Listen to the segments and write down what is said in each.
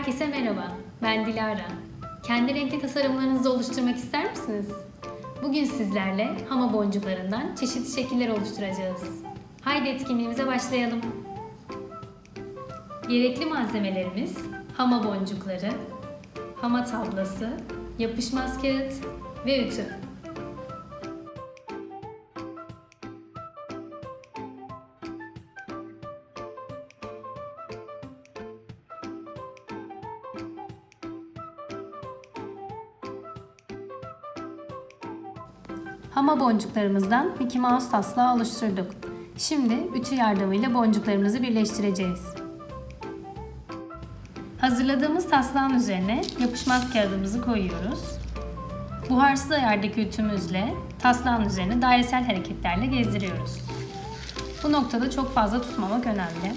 Herkese merhaba, ben Dilara. Kendi renkli tasarımlarınızı oluşturmak ister misiniz? Bugün sizlerle hama boncuklarından çeşitli şekiller oluşturacağız. Haydi etkinliğimize başlayalım. Gerekli malzemelerimiz hama boncukları, hama tablası, yapışmaz kağıt ve ütü. Hama boncuklarımızdan Mickey Mouse taslağı oluşturduk. Şimdi ütü yardımıyla boncuklarımızı birleştireceğiz. Hazırladığımız taslağın üzerine yapışmaz kağıdımızı koyuyoruz. Buharsız ayardaki ütümüzle taslağın üzerine dairesel hareketlerle gezdiriyoruz. Bu noktada çok fazla tutmamak önemli.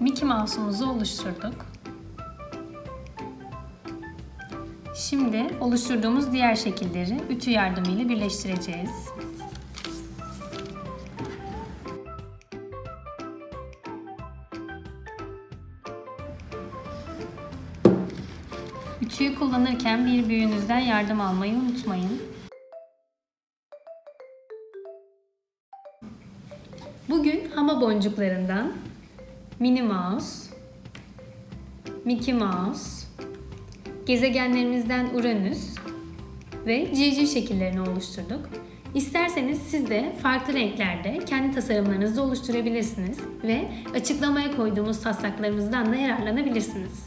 Mickey Mouse'umuzu oluşturduk. Şimdi oluşturduğumuz diğer şekilleri ütü yardımıyla birleştireceğiz. Ütüyü kullanırken bir büyüğünüzden yardım almayı unutmayın. Bugün hama boncuklarından Minnie Mouse, Mickey Mouse, gezegenlerimizden Uranüs ve civciv şekillerini oluşturduk. İsterseniz siz de farklı renklerde kendi tasarımlarınızı oluşturabilirsiniz ve açıklamaya koyduğumuz taslaklarımızdan da yararlanabilirsiniz.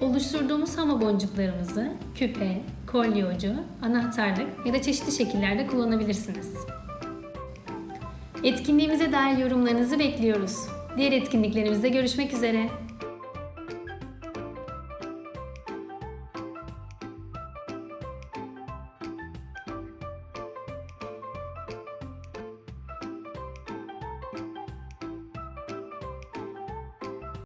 Oluşturduğumuz hama boncuklarımızı küpe, kolye ucu, anahtarlık ya da çeşitli şekillerde kullanabilirsiniz. Etkinliğimize dair yorumlarınızı bekliyoruz. Diğer etkinliklerimizde görüşmek üzere.